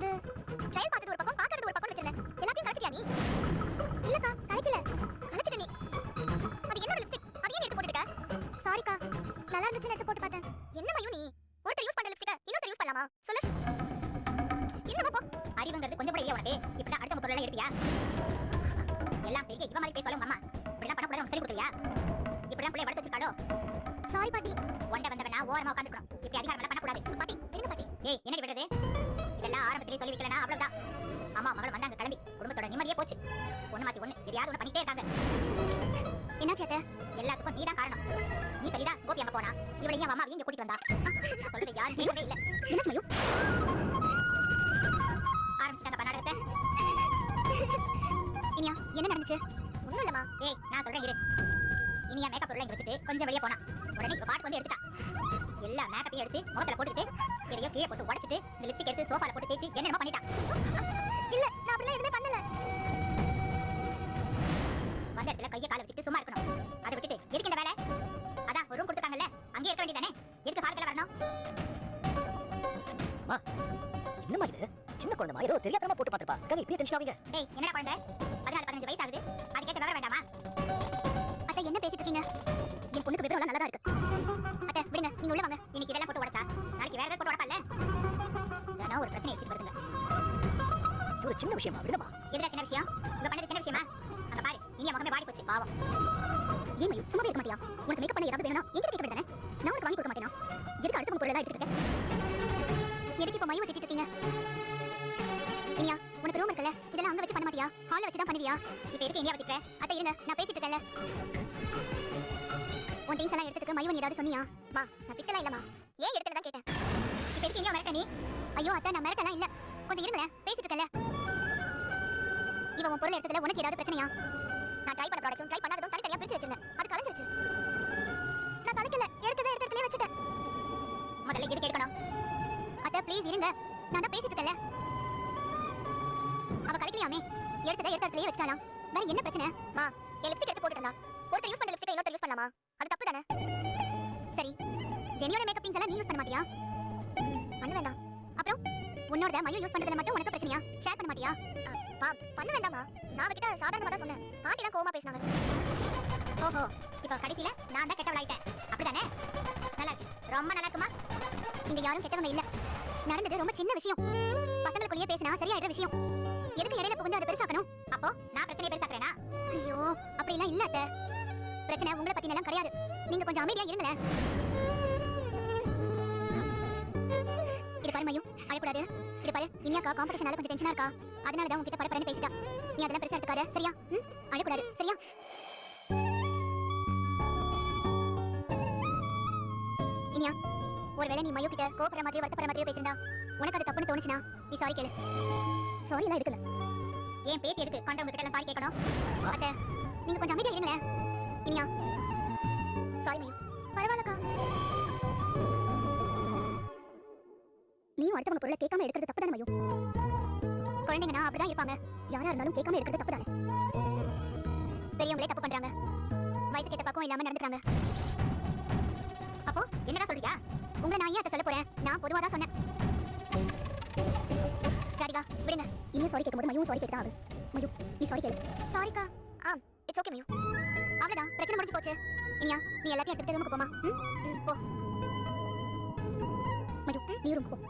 அது ட்ரையல் பார்த்தது ஒரு பக்கம் பார்க்கறது ஒரு பக்கம் வச்சிருந்தேன். எல்லாத்தையும் கழிச்சிட்டியா நீ? இல்லக்கா கழிக்கல கழிச்சிட்ட நீ. அது என்னோட லிப்ஸ்டிக் அது ஏன் எடுத்து போட்டுருக்க சாரிக்கா நல்லா இருந்துச்சுன்னு எடுத்து போட்டு பார்த்தேன். என்ன மயூ நீ? ஒருத்தர் யூஸ் பண்ண லிப்ஸ்டிக்கை இன்னொருத்தர் யூஸ் பண்ணலாமா? சொல்லு. என்னமா போ. அறிவுங்கிறது கொஞ்சம் கூட இல்லையா உனக்கு. இப்படி அடுத்த பொருள் எல்லாம் எடுப்பியா? எல்லாம் பெரிய இவ மாதிரி பேச சொல்லுங்க அம்மா. இப்படிலாம் பண்ணக்கூடாது உனக்கு சொல்லி கொடுக்குறியா இப்படிலாம் பிள்ளைய வளர்த்து வச்சிருக்காளோ? சாரி பாட்டி. ஒண்ட வந்தவனா ஓரமா உட்காந்துக்கணும் இப்படி அதிகாரம் பண்ணக்கூடாது. பாட்டி இருங்க பாட்டி. ஏய் என்னடி ஆரம்பத்திலே சொல்லி வைக்கலனா அவ்வளவுதான் அம்மா மகள் வந்தாங்க கிளம்பி. குடும்பத்தோட நிம்மதியே போச்சு. ஒண்ணு மாத்தி ஒண்ணு எதையாவது ஒண்ணு பண்ணிட்டே இருக்காங்க. என்னாச்சு அத்தை எல்லாத்துக்கும் நீதான் காரணம். நீ சொல்லிதான் கோபி அங்க போனா. இவளை ஏன் அம்மா இங்க கூட்டிட்டு வந்தா. சொல்றது யாரும் கேட்கவே இல்ல. என்னாச்சு மயூ ஆரம்பிச்சிட்டாங்க பண்ணாடத்தை இனியா என்ன நடந்துச்சு? ஒண்ணும் இல்லம்மா. ஏய் நான் சொல்றேன் இரு. இனியா மேக்கப் பொருளை இங்க வச்சுட்டு கொஞ்சம் வெளியே போனா. உடனே இவ பாட்டு வந்து எடுத்துட்டா. எல்லா மேக்கப்பையும் எடுத்து முகத்துல போட்டுட்டு எதையோ கீழே போட்டு உடைச்சிட்டு இந்த லிப்ஸ்டிக் எடுத்து சோஃபால போட்டு தேய்ச்சி என்னென்னமோ பண்ணிட்டா இல்ல நான் அப்படிலாம் எதுவுமே பண்ணல. வந்த இடத்துல கையை காலை வச்சுட்டு சும்மா இருக்கணும். அதை விட்டுட்டு எதுக்கு இந்த வேலை? அதான் ஒரு ரூம் கொடுத்துருக்காங்கல்ல அங்கேயே இருக்க வேண்டியதானே எதுக்கு ஹாலத்துல வரணும்? என்னம்மா இது? சின்ன குழந்தைமா ஏதோ தெரியாதனமா போட்டு பார்த்திருப்பா. கதை இப்படியே டென்ஷன் ஆவீங்க டேய் என்னடா குழந்தை? பதினாலு பதினஞ்சு வயசு ஆகுது. அதுக்கேற்ற விவரம் ஒரு பிரச்சனை எடுத்துட்டு வருதுங்க ஒரு சின்ன விஷயமா விடுமா எதுடா சின்ன விஷயம்? இவ பண்ணது சின்ன விஷயமா? அங்க பாரு இனியா முகமே வாடி போச்சு பாவம். ஏன் மயூ சும்மா இருக்க மாட்டியா? உனக்கு மேக்கப் பண்ண ஏதாவது வேணும் எங்கிட்ட கேட்க வேண்டானே நான் உனக்கு வாங்கி கொடுக்க மாட்டேனா? எதுக்கு அடுத்த பொருள் எடுத்துட்டு எதுக்கு இப்ப மயூ திட்டிட்டு இருக்கீங்க? இனியா உனக்கு ரூம் இருக்குல்ல? இதெல்லாம் அங்க வச்சு பண்ண மாட்டியா? ஹால்ல வச்சு தான் பண்ணுவியா? இப்ப எதுக்கு இந்தியா திட்டுற அத்தை இருங்க நான் பேசிட்டு இருக்கேன்ல. உன் திங்ஸ் எல்லாம் எடுத்ததுக்கு மயூ நீ ஏதாவது சொன்னியா? வா நான் திட்டலாம் இல்லம்மா. ஏன் எடுத்தது தான் கேட்டேன்? கண்ணி ஐயோ அத்தை நான் மிரட்டலாம் இல்ல. கொஞ்சம் இருங்களேன். பேசிட்டு இருக்கல இவன் உன் பொருள் எடுத்ததுல உனக்கு ஏதாவது பிரச்சனையா? நான் ட்ரை பண்ண ப்ராடக்ட்ஸும் ட்ரை பண்ணாததும் தனித்தனியா பிரிச்சு வச்சிருந்தேன். அது கலந்துருச்சு நான் கலக்கல. எடுத்ததை எடுத்த இடத்துல வச்சுட்டேன். முதல்ல இது கேட்கணும்? அத்தை ப்ளீஸ் இருங்க. நான் தான் பேசிட்டு இருக்கல அவ கலக்கலையாமே? எடுத்ததை எடுத்த இடத்துலயே வச்சிட்டாலாம் வேற என்ன பிரச்சனை? மா உன்னோட மயில் யூஸ் பண்றதுல மட்டும் உனக்கு பிரச்சனையா? ஷேர் பண்ண மாட்டியா? பா பண்ண வேண்டாமா நான் அவகிட்ட சாதாரணமா தான் சொன்னேன். பாட்டி தான் கோமா பேசினாங்க. ஓஹோ இப்போ கடைசியில நான் தான் கெட்டவளாயிட்டேன் அப்படிதானே நல்லா இருக்கு. ரொம்ப நல்லா இருக்குமா? நீங்க யாரும் கெட்டவங்க இல்ல. நடந்தது ரொம்ப சின்ன விஷயம். பசங்களுக்குள்ளேயே பேசினா சரியாயிடுற விஷயம். எதுக்கு இடையில புகுந்து அதை பெருசாக்கணும்? அப்போ நான் பிரச்சனையை பெருசாக்குறேனா? ஐயோ அப்படி எல்லாம் இல்ல அத்தை. பிரச்சனை உங்களை பத்தி எல்லாம் கிடையாது. நீங்க கொஞ்சம் அமைதியா இருங்களேன். இது பாரு அழக்கூடாது. இது பாரு இனியாக்கா காம்படிஷனால கொஞ்சம் டென்ஷனா இருக்கா? அதனால தான் உன்கிட்ட பரப்பரன்னு பேசிட்டா. நீ அதெல்லாம் பெருசா எடுத்துக்காத சரியா? ம்? அழக்கூடாது சரியா? இனியா ஒருவேளை நீ மயூ கிட்ட கோபுற மாதிரியோ வருத்தப்படுற மாதிரியோ பேசியிருந்தா உனக்கு அது தப்புன்னு தோணுச்சுனா நீ சாரி கேளு. சாரி எல்லாம் எடுக்கல. ஏன் பேத்தி எதுக்கு? கண்டவங்க கிட்ட எல்லாம் சாரி கேட்கணும். அத்தை நீயும் அடுத்தவங்க பொருளை கேட்காம எடுக்கிறது தப்பு தானே மயூ குழந்தைங்கன்னா அப்படிதான் இருப்பாங்க. யாரா இருந்தாலும் கேட்காம இருக்கிறது தப்பு தானே பெரியவங்களே தப்பு பண்றாங்க. வயசுக்கு ஏத்த பக்கம் இல்லாம நடந்துக்கிறாங்க. அப்போ என்னடா சொல்றியா? உங்களை நான் ஏன் அதை சொல்ல போறேன்? நான் பொதுவா தான் சொன்னேன். ராதிகா விடுங்க. இனியும் சாரி கேட்கும்போது மயூ சாரி கேட்டா ஆகுது மயூ நீ சாரி கேளு. சாரிக்கா ஆ இட்ஸ் ஓகே மயூ. அவ்வளவுதான். பிரச்சனை முடிஞ்சு போச்சு. இனியா நீ எல்லாத்தையும் எடுத்துட்டு ரூமுக்கு போமா போ. மயூ நீ ரூமுக்கு போ.